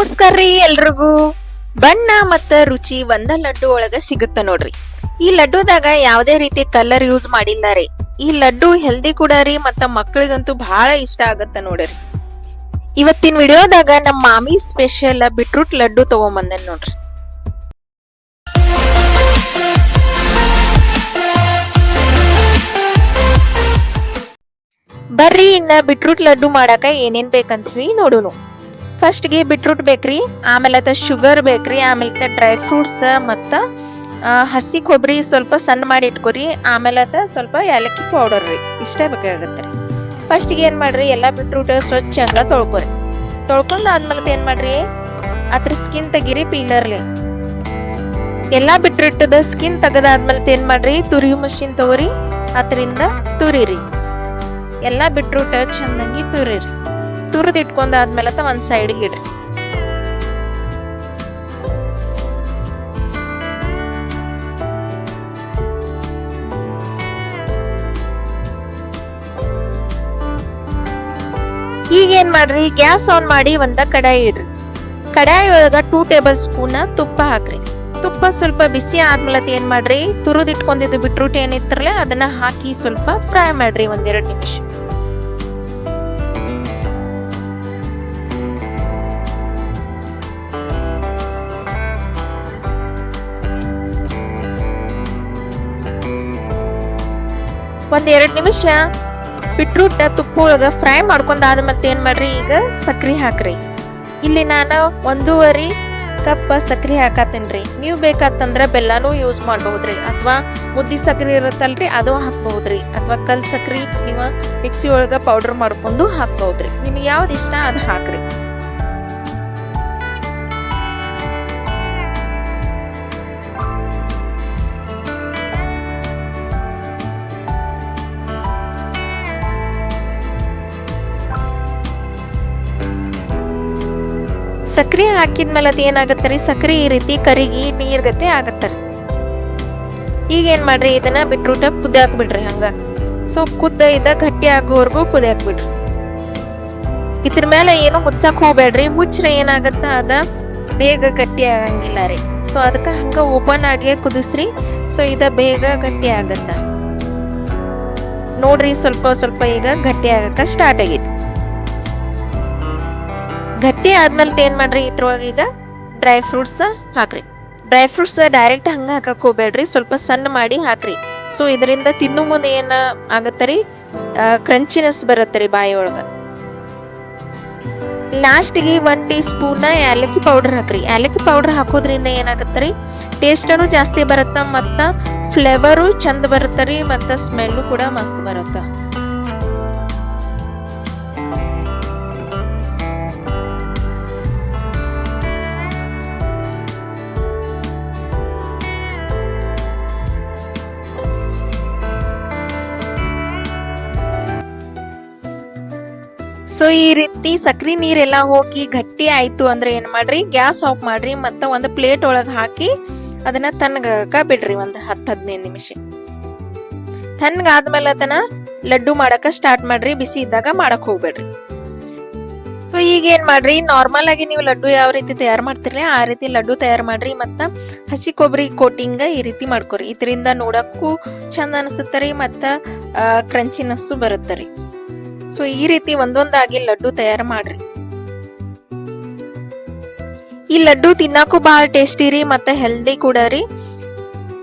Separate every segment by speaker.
Speaker 1: ನಮಸ್ಕಾರ ರೀ ಎಲ್ರಿಗೂ. ಬಣ್ಣ ಮತ್ತ ರುಚಿ ಒಂದ ಲಡ್ಡು ಒಳಗ ಸಿಗುತ್ತ ನೋಡ್ರಿ. ಈ ಲಡ್ಡುದಾಗ ಯಾವುದೇ ರೀತಿ ಕಲರ್ ಯೂಸ್ ಮಾಡಿಲ್ಲ ರೀ. ಈ ಲಡ್ಡು ಹೆಲ್ದಿ ಕೂಡ ರೀ ಮತ್ತ ಮಕ್ಕಳಿಗಂತೂ ಬಹಳ ಇಷ್ಟ ಆಗತ್ತ ನೋಡ್ರಿ. ಇವತ್ತಿನ ವಿಡಿಯೋದಾಗ ನಮ್ಮ ಮಾಮಿ ಸ್ಪೆಷಲ್ ಬಿಟ್ರೂಟ್ ಲಡ್ಡು ತಗೊಂಬಂದನ್ ನೋಡ್ರಿ. ಬರ್ರಿ ಇನ್ನ ಬಿಟ್ರೂಟ್ ಲಡ್ಡು ಮಾಡಾಕ ಏನೇನ್ ಬೇಕಂತೀವಿ ನೋಡುನು. ಫಸ್ಟ್ಗೆ ಬಿಟ್ರೂಟ್ ಬೇಕ್ರಿ, ಆಮೇಲೆ ಅದ ಶುಗರ್ ಬೇಕ್ರಿ, ಆಮೇಲೆ ಡ್ರೈ ಫ್ರೂಟ್ಸ್ ಮತ್ತು ಹಸಿ ಕೊಬ್ಬರಿ ಸ್ವಲ್ಪ ಸಣ್ಣ ಮಾಡಿ ಇಟ್ಕೊರಿ, ಆಮೇಲೆ ಅದ ಸ್ವಲ್ಪ ಏಲಕ್ಕಿ ಪೌಡರ್ ರೀ, ಇಷ್ಟೇ ಬೇಕಾಗತ್ತೆ ರೀ. ಫಸ್ಟ್ಗೆ ಏನು ಮಾಡ್ರಿ, ಎಲ್ಲಾ ಬಿಟ್ರೂಟ್ ಸ್ವಚ್ಛ ಹಂಗ ತೊಳ್ಕೊರಿ. ತೊಳ್ಕೊಂಡು ಆದ್ಮೇಲೆ ಏನು ಮಾಡ್ರಿ, ಅದ್ರ ಸ್ಕಿನ್ ತೆಗೀರಿ ಪೀಲರ್ಲಿ ಎಲ್ಲಾ ಬಿಟ್ರೂಟದ ಸ್ಕಿನ್ ತೆಗೆದಾದ್ಮೇಲೆ ಏನು ಮಾಡ್ರಿ ತುರಿ ಮಷಿನ್ ತಗೋರಿ, ಅದರಿಂದ ತುರಿರಿ. ಎಲ್ಲಾ ಬಿಟ್ರೂಟ್ ಚಂದಂಗಿ ತುರಿರಿ. ತುರಿದ್ ಇಟ್ಕೊಂಡಾದ್ಮೇಲೆ ಒಂದ್ ಸೈಡ್ಗೆ ಇಡ್ರಿ. ಈಗ ಏನ್ ಮಾಡ್ರಿ? ಗ್ಯಾಸ್ ಆನ್ ಮಾಡಿ ಒಂದ ಕಡಾಯಿ ಇಡ್ರಿ. ಕಡಾಯಿ ಒಳಗ ಟೂ ಟೇಬಲ್ ಸ್ಪೂನ್ ತುಪ್ಪ ಹಾಕ್ರಿ. ತುಪ್ಪ ಸ್ವಲ್ಪ ಬಿಸಿ ಆದ್ಮೇಲೆ ಏನ್ ಮಾಡ್ರಿ? ತುರಿದ್ ಇಟ್ಕೊಂಡಿದ್ದು ಬಿಟ್ರೂಟ್ ಏನಿತ್ರಲ್ಲ ಅದನ್ನ ಹಾಕಿ ಸ್ವಲ್ಪ ಫ್ರೈ ಮಾಡ್ರಿ ಒಂದೆರಡು ನಿಮಿಷ. ಒಂದ್ ಎರಡ್ ನಿಮಿಷ ಬಿಟ್ರೂಟ ತುಪ್ಪ ಒಳಗೆ ಫ್ರೈ ಮಾಡ್ಕೊಂಡಾದ ಮತ್ತೆ ಏನು ಮಾಡ್ರಿ ಈಗ? ಸಕ್ರಿ ಹಾಕ್ರಿ. ಇಲ್ಲಿ ನಾನು ಒಂದೂವರೆ ಕಪ್ ಸಕ್ರಿ ರೀ ನೀವು ಬೇಕಾತಂದ್ರೆ ಬೆಲ್ಲನೂ ಯೂಸ್ ಮಾಡಬಹುದ್ರಿ. ಅಥವಾ ಮುದ್ದಿ ಸಕ್ರಿ ಇರುತ್ತಲ್ರಿ, ಅದು ಹಾಕ್ಬೋದ್ರಿ ಅಥವಾ ಕಲ್ ಸಕ್ರಿ ನೀವು ಮಿಕ್ಸಿ ಒಳಗೆ ಪೌಡರ್ ಮಾಡ್ಕೊಂಡು ಹಾಕ್ಬೋದ್ರಿ ನಿಮ್ಗೆ ಯಾವ್ದು ಇಷ್ಟ ಅದು ಹಾಕ್ರಿ. ಸಕ್ರಿ ಹಾಕಿದ್ಮೇಲೆ ಏನಾಗುತ್ತೆ ಏನಾಗತ್ತರಿ ಸಕ್ರಿ ಈ ರೀತಿ ಕರಿಗಿ ನೀರ್ಗತೆ ರೀ. ಈಗ ಏನು ಮಾಡ್ರಿ? ಇದನ್ನ ಬಿಟ್ರೂಟ ಕುದ್ಯಾಕ್ ಬಿಡ್ರಿ ಹಂಗ. ಸೊ ಕುದ್ದ ಇದ್ದ ಗಟ್ಟಿ ಆಗೋವರೆಗೂ ಕುದ್ಯಾಕ್ ಬಿಡ್ರಿ ಇದ್ರ ಮೇಲೆ ಏನು ಮುಚ್ಚಕ್ ಹೋಗ್ಬೇಡ್ರಿ. ಮುಚ್ಚ್ರೆ ಏನಾಗತ್ತ ಅದ? ಬೇಗ ಗಟ್ಟಿ ಆಗಂಗಿಲ್ಲ ರೀ. ಸೊ ಅದಕ್ಕೆ ಹಂಗ ಓಪನ್ ಆಗಿ ಕುದಿಸ್ರಿ. ಸೊ ಇದ ಬೇಗ ಗಟ್ಟಿ ಆಗತ್ತ. ನೋಡ್ರಿ ಸ್ವಲ್ಪ ಸ್ವಲ್ಪ ಈಗ ಗಟ್ಟಿ ಆಗಕ್ಕ ಸ್ಟಾರ್ಟ್ ಆಗೈತಿ. ಗಟ್ಟಿ ಆದ್ಮೇಲೆ ಏನ್ ಮಾಡ್ರಿ ಇದ್ರೊಳಗೆ ಈಗ? ಡ್ರೈ ಫ್ರೂಟ್ಸ್ ಹಾಕ್ರಿ. ಡ್ರೈ ಫ್ರೂಟ್ಸ್ ಡೈರೆಕ್ಟ್ ಹಂಗೆ ಹಾಕಕ್ ಹೋಗ್ಬೇಡ್ರಿ, ಸ್ವಲ್ಪ ಸಣ್ಣ ಮಾಡಿ ಹಾಕ್ರಿ. ಸೊ ಇದರಿಂದ ತಿನ್ನು ಮುಂದೆ ಏನ ಆಗತ್ತರಿ ಕ್ರಂಚಿನೆಸ್ ಬರತ್ತರಿ ಬಾಯಿ ಒಳಗ ಲಾಸ್ಟಿಗೆ ಒನ್ ಟೀ ಸ್ಪೂನ್ ಏಲಕ್ಕಿ ಪೌಡರ್ ಹಾಕ್ರಿ. ಏಲಕ್ಕಿ ಪೌಡರ್ ಹಾಕೋದ್ರಿಂದ ಏನಾಗತ್ತರಿ ಟೇಸ್ಟನು ಜಾಸ್ತಿ ಬರುತ್ತ ಮತ್ತು ಫ್ಲೇವರು ಚಂದ ಬರುತ್ತರಿ ಮತ್ತು ಸ್ಮೆಲ್ಲು ಕೂಡ ಮಸ್ತ್ ಬರುತ್ತ. ಸೊ ಈ ರೀತಿ ಸಕ್ರಿ ನೀರೆಲ್ಲ ಹೋಗಿ ಗಟ್ಟಿ ಆಯ್ತು ಅಂದ್ರೆ ಏನ್ ಮಾಡ್ರಿ? ಗ್ಯಾಸ್ ಆಫ್ ಮಾಡ್ರಿ ಮತ್ತ ಒಂದು ಪ್ಲೇಟ್ ಒಳಗ್ ಹಾಕಿ ಅದನ್ನ ತಣ್ಣಗಾಕ ಬಿಡ್ರಿ ಒಂದ್ ಹತ್ ಹದಿನೈದು ನಿಮಿಷ. ತಣ್ಣಗಾದ್ಮೇಲೆ ಅದನ್ನ ಲಡ್ಡು ಮಾಡಕ ಸ್ಟಾರ್ಟ್ ಮಾಡ್ರಿ, ಬಿಸಿ ಇದ್ದಾಗ ಮಾಡಕ್ ಹೋಗ್ಬೇಡ್ರಿ. ಸೊ ಈಗ ಏನ್ ಮಾಡ್ರಿ? ನಾರ್ಮಲ್ ಆಗಿ ನೀವು ಲಡ್ಡು ಯಾವ ರೀತಿ ತಯಾರು ಮಾಡ್ತಿರ್ಲಿ, ಆ ರೀತಿ ಲಡ್ಡು ತಯಾರು ಮಾಡ್ರಿ ಮತ್ತ ಹಸಿ ಕೊಬ್ಬರಿ ಕೋಟಿಂಗ್ ಈ ರೀತಿ ಮಾಡ್ಕೊರಿ. ಇದರಿಂದ ನೋಡಕ್ಕೂ ಚಂದ ಅನಿಸುತ್ತರಿ ಮತ್ತ ಕ್ರಂಚಿನಸ್ಸು ಬರುತ್ತರಿ. ಸೊ ಈ ರೀತಿ ಒಂದೊಂದಾಗಿ ಲಡ್ಡು ತಯಾರು ಮಾಡ್ರಿ. ಈ ಲಡ್ಡು ತಿನ್ನಾಕು ಬಹಳ ಟೇಸ್ಟಿ ರೀ, ಮತ್ತೆ ಹೆಲ್ದಿ ಕೂಡ ರೀ.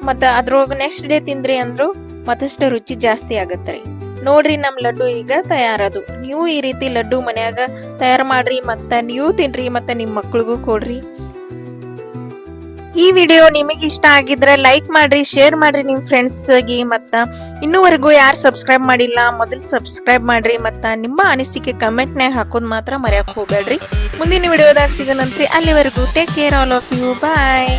Speaker 1: ಮತ್ತೆ ಅದ್ರೊಳಗೆ ನೆಕ್ಸ್ಟ್ ಡೇ ತಿಂದ್ರಿ ಅಂದ್ರು ಮತ್ತಷ್ಟು ರುಚಿ ಜಾಸ್ತಿ ಆಗತ್ರಿ ನೋಡ್ರಿ ನಮ್ ಲಡ್ಡು ಈಗ ತಯಾರದು. ನೀವು ಈ ರೀತಿ ಲಡ್ಡು ಮನ್ಯಾಗ ತಯಾರು ಮಾಡ್ರಿ, ಮತ್ತ ನೀವು ತಿನ್ರಿ, ಮತ್ತೆ ನಿಮ್ಮ ಮಕ್ಳಿಗೂ ಕೊಡ್ರಿ. ಈ ವಿಡಿಯೋ ನಿಮಗೆ ಇಷ್ಟ ಆಗಿದ್ರೆ ಲೈಕ್ ಮಾಡ್ರಿ, ಶೇರ್ ಮಾಡ್ರಿ ನಿಮ್ ಫ್ರೆಂಡ್ಸ್ಗೆ. ಮತ್ತ ಇನ್ನೂವರೆಗೂ ಯಾರು ಸಬ್ಸ್ಕ್ರೈಬ್ ಮಾಡಿಲ್ಲ, ಮೊದಲು ಸಬ್ಸ್ಕ್ರೈಬ್ ಮಾಡ್ರಿ. ಮತ್ತ ನಿಮ್ಮ ಅನಿಸಿಕೆ ಕಮೆಂಟ್ ನಾಗ ಹಾಕೋದ್ ಮಾತ್ರ ಮರೆಯಕ್ ಹೋಗ್ಬೇಡ್ರಿ. ಮುಂದಿನ ವಿಡಿಯೋದಾಗ ಸಿಗೋಣಂತ್ರಿ. ಅಲ್ಲಿವರೆಗೂ take care all of you bye